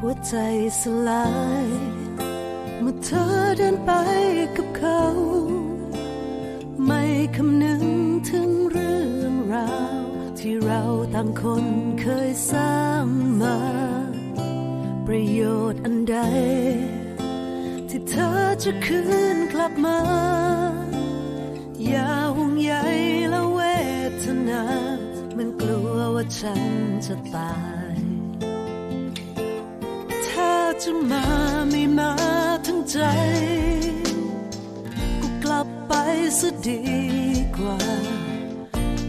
หัวใจสลายเมื่อเธอเดินไปกับเขา ไม่คำนึงถึงเรื่องราว ที่เราต่างคนเคยสร้างมา ประโยชน์อันใด ที่เธอจะคืนกลับมา อย่าห่วงใยและเวทนา มันกลัวว่าฉันจะตาย ถ้าจะมาไม่มาทั้งใจ ก็กลับไปซะดีกว่า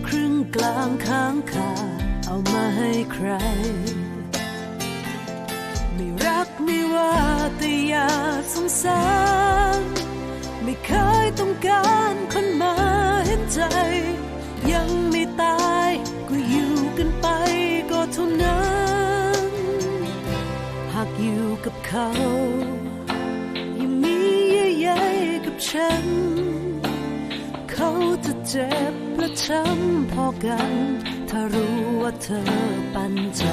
ครึ่งกลางค้างคาเอามาให้ใคร ไม่ว่าแต่อย่าสงสาร ไม่เคยต้องการคนมาเห็นใจ ยังไม่ตายก็อยู่กันไปก็เท่านั้น หากอยู่กับเขายังมีเยื่อใยกับฉัน เขาจะเจ็บและช้ำพอกัน ถ้ารู้ว่าเธอปันใจ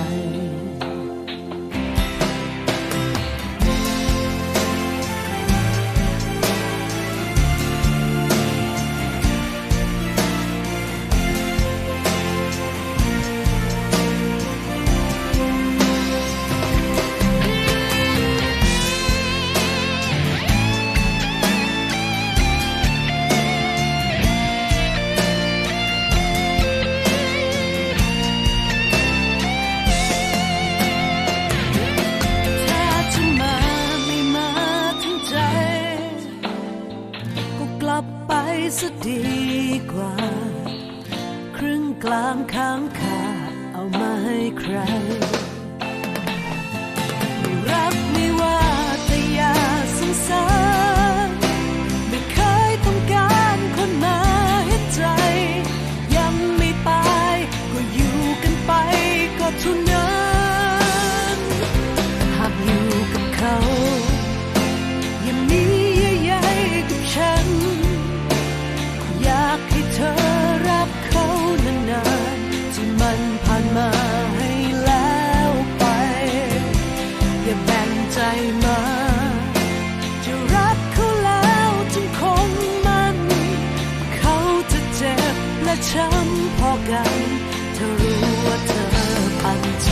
ซะดีกว่า ครึ่งกลางค้างคาเอามาให้ใคร ฉันพอกัน เธอรู้ว่าเธอปันใจ